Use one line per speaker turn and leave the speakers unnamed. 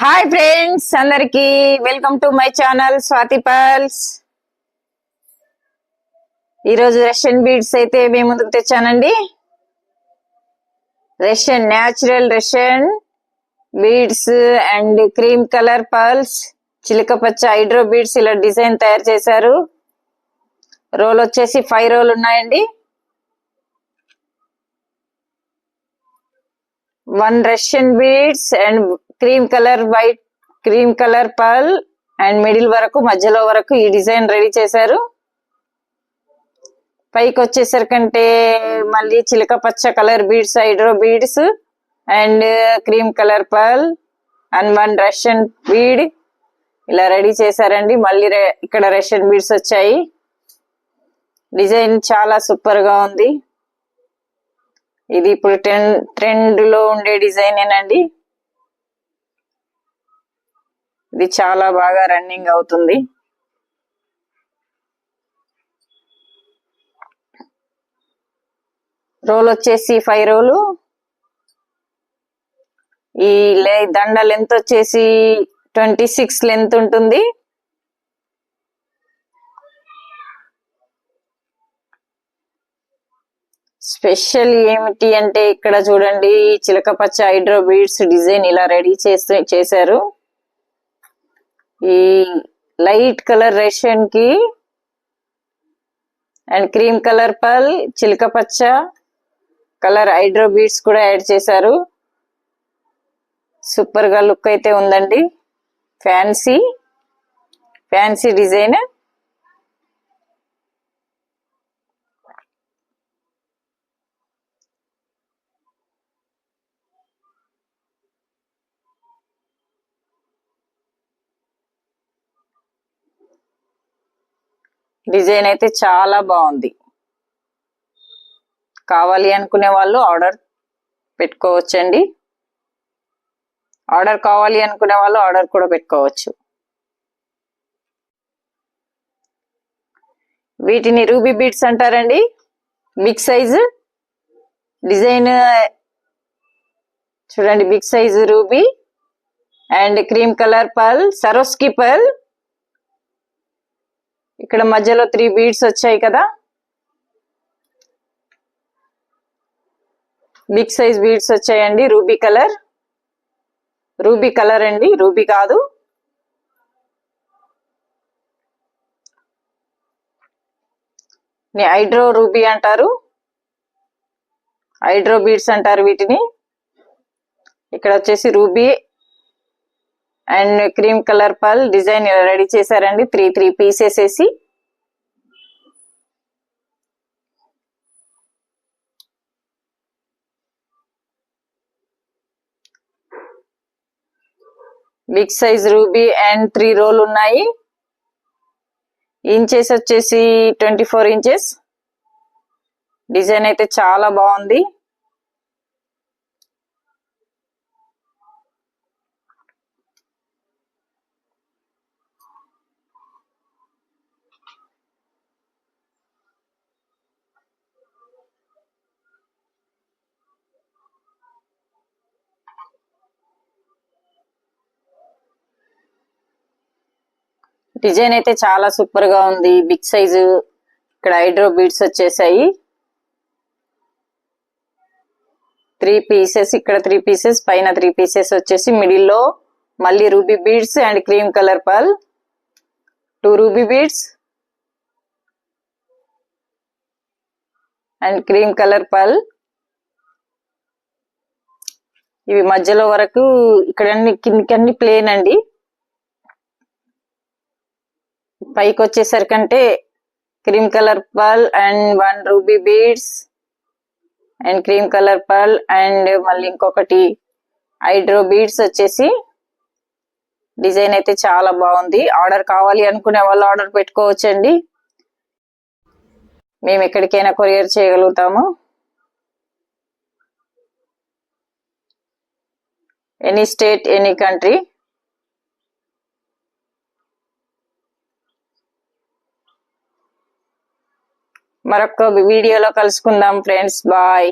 Hi friends అందరికి. Welcome to my channel Swathi pearls. ఈరోజు Russian beads అయితే మేము ముందుకు తెచ్చానండి. Russian natural Russian beads and cream colour pearls. చిలక పచ్చ హైడ్రో బీడ్స్ ఇలా డిజైన్ తయారు చేశారు. రోల్ వచ్చేసి ఫైవ్ రోల్ ఉన్నాయండి. One Russian beads and cream colour white cream colour pearl and middle వరకు మధ్యలో వరకు ఈ డిజైన్ రెడీ చేశారు. పైకి వచ్చేసరికంటే మళ్ళీ చిలక పచ్చ colour beads hydro beads and cream colour pearl and one Russian bead ఇలా రెడీ చేశారండి. మళ్ళీ ఇక్కడ రష్యన్ బీడ్స్ వచ్చాయి. డిజైన్ చాలా సూపర్గా ఉంది. ఇది ఇప్పుడు ట్రెండ్ ట్రెండ్లో ఉండే డిజైన్ ఏనండి ఇది చాలా బాగా రన్నింగ్ అవుతుంది. రోల్ వచ్చేసి ఫైవ్ రోలు. ఈ దండ లెంత్ వచ్చేసి ట్వంటీ సిక్స్ లెంత్ ఉంటుంది. స్పెషల్ ఏమిటి అంటే ఇక్కడ చూడండి చిలకపచ్చ హైడ్రో బీడ్స్ డిజైన్ ఇలా రెడీ చేస్తూ చేశారు. ఈ లైట్ కలర్ రేషన్కి అండ్ క్రీమ్ కలర్ పల్ చిలక పచ్చ కలర్ హైడ్రో బీడ్స్ కూడా యాడ్ చేశారు. సూపర్గా లుక్ అయితే ఉందండి. Fancy fancy design. డిజైన్ అయితే చాలా బాగుంది. కావాలి అనుకునే వాళ్ళు ఆర్డర్ పెట్టుకోవచ్చండి. ఆర్డర్ కావాలి అనుకునే వాళ్ళు ఆర్డర్ కూడా పెట్టుకోవచ్చు. వీటిని రూబీ బీట్స్ అంటారండి. బిగ్ సైజు డిజైన్ చూడండి big size ruby and cream colour pearl Swarovski pearl ఇక్కడ మధ్యలో త్రీ బీడ్స్ వచ్చాయి కదా? బిగ్ సైజ్ బీడ్స్ వచ్చాయండి. Ruby colour. రూబీ కలర్ అండి. రూబీ కాదు. హైడ్రో రూబీ అంటారు. హైడ్రో బీడ్స్ అంటారు వీటిని. ఇక్కడ వచ్చేసి ruby and cream colour pearl design ready చేశారండి. త్రీ త్రీ పీసెస్ వేసి. Big size ruby and three roll ఉన్నాయి. ఇంచెస్ వచ్చేసి ట్వంటీ ఫోర్ ఇంచెస్. డిజైన్ అయితే చాలా బాగుంది. డిజైన్ అయితే చాలా సూపర్గా ఉంది. బిగ్ సైజు ఇక్కడ హైడ్రో బీడ్స్ వచ్చేసాయి. త్రీ పీసెస్ ఇక్కడ త్రీ పీసెస్ పైన త్రీ పీసెస్ వచ్చేసి మిడిల్లో మళ్ళీ ruby beads and cream colour pearl. Two ruby beads and cream colour pearl. ఇవి మధ్యలో వరకు ఇక్కడ అన్ని కిందికి అన్ని ప్లేన్ అండి. పైకి వచ్చేసరికంటే cream colour pearl and one ruby beads and cream colour pearl and మళ్ళీ ఇంకొకటి హైడ్రో బీడ్స్ వచ్చేసి డిజైన్ అయితే చాలా బాగుంది. ఆర్డర్ కావాలి అనుకునే వాళ్ళు ఆర్డర్ పెట్టుకోవచ్చండి. మేము ఎక్కడికైనా కొరియర్ చేయగలుగుతాము. ఎనీ స్టేట్ ఎనీ కంట్రీ మరొక వీడియోలో కలుసుకుందాం ఫ్రెండ్స్. బాయ్.